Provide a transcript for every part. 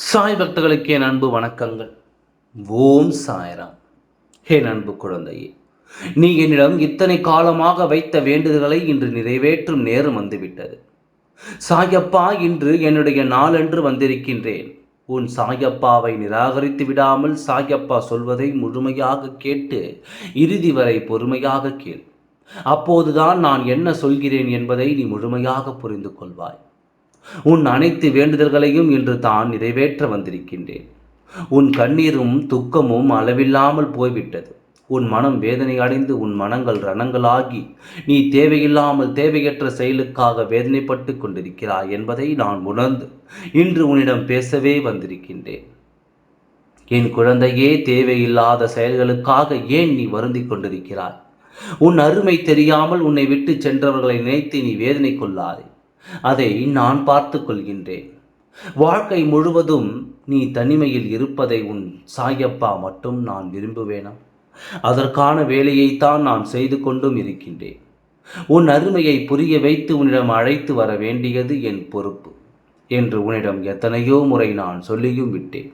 சாய் பக்தர்களுக்கு என் அன்பு வணக்கங்கள். ஓம் சாய்ராம். என் அன்பு குழந்தையே நீ என்னிடம் இத்தனை காலமாக வைத்த வேண்டுதல்களை இன்று நிறைவேற்றும் நேரம் வந்துவிட்டது. சாயப்பா இன்று என்னுடைய நாளன்று வந்திருக்கின்றேன். உன் சாயப்பாவை நிராகரித்து விடாமல் சாயப்பா சொல்வதை முழுமையாக கேட்டு இறுதி வரை பொறுமையாக கேள். அப்போதுதான் நான் என்ன சொல்கிறேன் என்பதை நீ முழுமையாக புரிந்து கொள்வாய். உன் அனைத்து வேண்டுதல்களையும் இன்று தான் நிறைவேற்ற வந்திருக்கின்றேன். உன் கண்ணீரும் துக்கமும் அளவில்லாமல் போய்விட்டது. உன் மனம் வேதனை அடைந்து உன் மனங்கள் ரணங்களாகி நீ தேவையில்லாமல் தேவையற்ற செயலுக்காக வேதனைப்பட்டு கொண்டிருக்கிறாய் என்பதை நான் உணர்ந்து இன்று உன்னிடம் பேசவே வந்திருக்கின்றேன். என் குழந்தையே தேவையில்லாத செயல்களுக்காக ஏன் நீ வருந்திக் கொண்டிருக்கிறாய்? உன் அருமை தெரியாமல் உன்னை விட்டு சென்றவர்களை நினைத்து நீ வேதனை கொள்ளாதே. அதை நான் பார்த்து கொள்கின்றேன் வாழ்க்கை முழுவதும் நீ தனிமையில் இருப்பதை உன் சாயப்பா மட்டும் நான் விரும்புவேனா? அதற்கான வேலையைத்தான் நான் செய்து கொண்டும் இருக்கின்றேன். உன் அருமையை புரிய வைத்து உன்னிடம் அழைத்து வர வேண்டியது என் பொறுப்பு என்று உன்னிடம் எத்தனையோ முறை நான் சொல்லியும் விட்டேன்.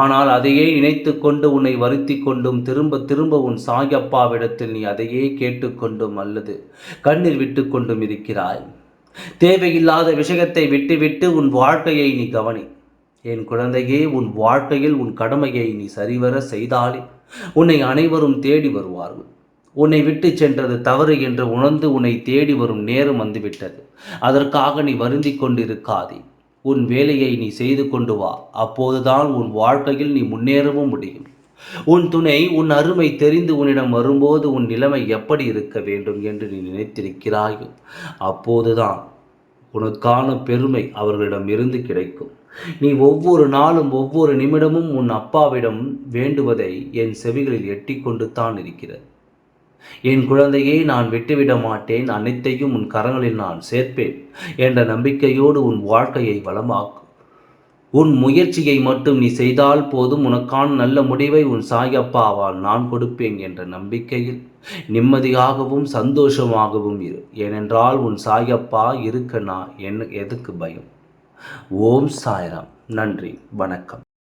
ஆனால் அதையே இணைத்து கொண்டு உன்னை வருத்தி கொண்டும் திரும்ப திரும்ப உன் சாயப்பாவிடத்தில் நீ அதையே கேட்டுக்கொண்டும் அல்லது கண்ணீர் விட்டு கொண்டும் இருக்கிறாய். தேவையில்லாத விஷயத்தை விட்டுவிட்டு உன் வாழ்க்கையை நீ கவனி. என் குழந்தையே உன் வாழ்க்கையில் உன் கடமையை நீ சரிவர செய்தாலே உன்னை அனைவரும் தேடி வருவார்கள். உன்னை விட்டு சென்றது தவறு என்று உணர்ந்து உன்னை தேடி வரும் நேரம் வந்துவிட்டது. அதற்காக நீ வருந்தி கொண்டிருக்காதே. உன் வேலையை நீ செய்து கொண்டு வா. அப்போதுதான் உன் வாழ்க்கையில் நீ முன்னேறவும் முடியும். உன் துணை உன் அருமை தெரிந்து உன்னிடம் வரும்போது உன் நிலைமை எப்படி இருக்க வேண்டும் என்று நீ நினைத்திருக்கிறாயோ அப்போதுதான் உனக்கான பெருமை அவர்களிடம் இருந்து கிடைக்கும். நீ ஒவ்வொரு நாளும் ஒவ்வொரு நிமிடமும் உன் அப்பாவிடம் வேண்டுவதை என் செவிகளில் எட்டிக்கொண்டு தான் இருக்கிறது. என் குழந்தையை நான் விட்டுவிட மாட்டேன் அனைத்தையும் உன் கரங்களில் நான் சேர்ப்பேன் என்ற நம்பிக்கையோடு உன் வாழ்க்கையை வளமாக்கும். உன் முயற்சியை மட்டும் நீ செய்தால் போதும். உனக்கான நல்ல முடிவை உன் சாயப்பாவால் நான் கொடுப்பேன் என்ற நம்பிக்கையில் நிம்மதியாகவும் சந்தோஷமாகவும் இரு. ஏனென்றால் உன் சாயப்பா இருக்க நான் என் எதுக்கு பயம்? ஓம் சாய்ராம். நன்றி. வணக்கம்.